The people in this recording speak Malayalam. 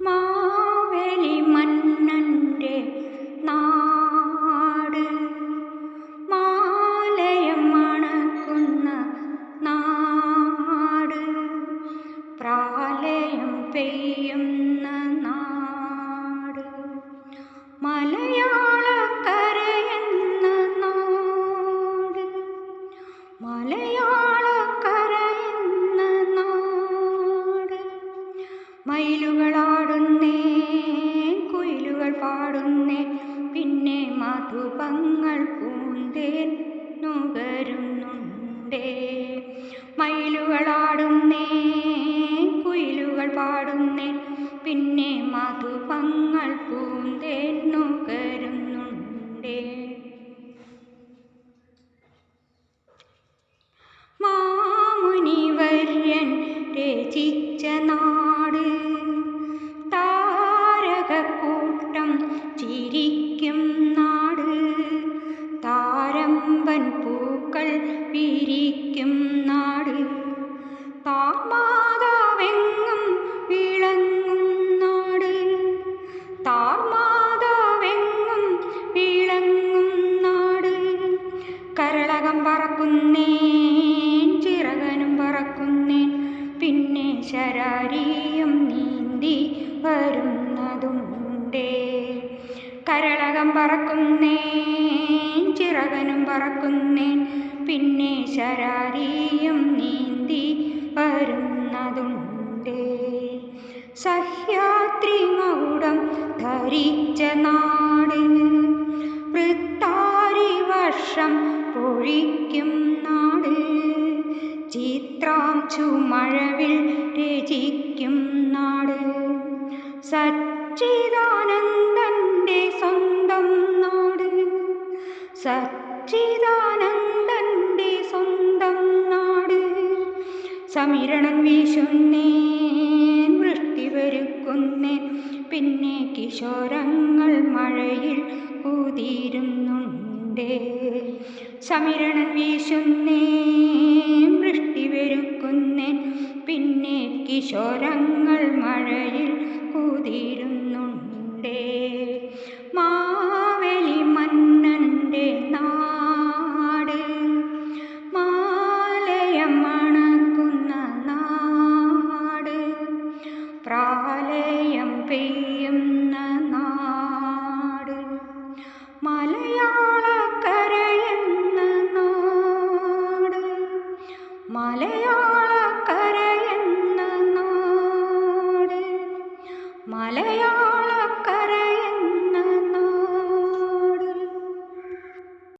മാവേലി മന്നൻ്റെ നാട് മയിലുകളാടുന്നേ കുയിലുകൾ പാടുന്നേ പിന്നെ മധുപങ്ങൾ പൂന്തേൻ നുകരുന്നുണ്ടേ. മയിലുകളാടുന്നേ കുയിലുകൾ പാടുന്നേ പിന്നെ മധുപങ്ങൾ പൂന്തേൻ നുകരുന്നുണ്ടേ. രചിച്ച നാട്. താരകക്കൂട്ടം ചിരിക്കും നാട്. താരമ്പൻ പൂക്കൾ വിരിക്കും നാട്. താർമാതാവെങ്ങും വിളങ്ങും നാട്. താർമാതാവെങ്ങും വിളങ്ങും നാട്. കരളകം പറക്കുന്നേൻ ശരാരിയും നീന്തി വരുന്നതുണ്ടേ. കരളകം പറക്കുന്നേ ചിറകനും പറക്കുന്നേൻ പിന്നെ ശരാരിയും നീന്തി വരുന്നതുണ്ടേ. സഹ്യാത്രി മൗടം ധരിച്ച നാട് വൃത്താരി വർഷം പൊഴിക്കും നാട്. ചിത്രാംശു മഴവിൽ രചിക്കും നാട്. സച്ചിദാനന്ദന്റെ സ്വന്തം നാട്. സച്ചിദാനന്ദന്റെ സ്വന്തം നാട്. സമീരണം വീശുന്നേൻ വൃഷ്ടി വരുക്കുന്നേൻ പിന്നെ കിശോരങ്ങൾ മഴയിൽ കുതിരുന്നുണ്ടേ സമീരണം വീശുന്നേൻ വൃഷ്ടി വരുക്കുന്നേൻ പിന്നെ കിശോരങ്ങൾ മഴയിൽ കുതിരുന്നുണ്ടേ. മാവേലി മന്നന്റെ നാട് മാലയം മണക്കുന്ന നാട് പ്രാലയം പെയ്യുന്ന നാട്. മലയാളക്കരയെന്ന മലയാളക്കരയെന്ന നാട്. മലയാള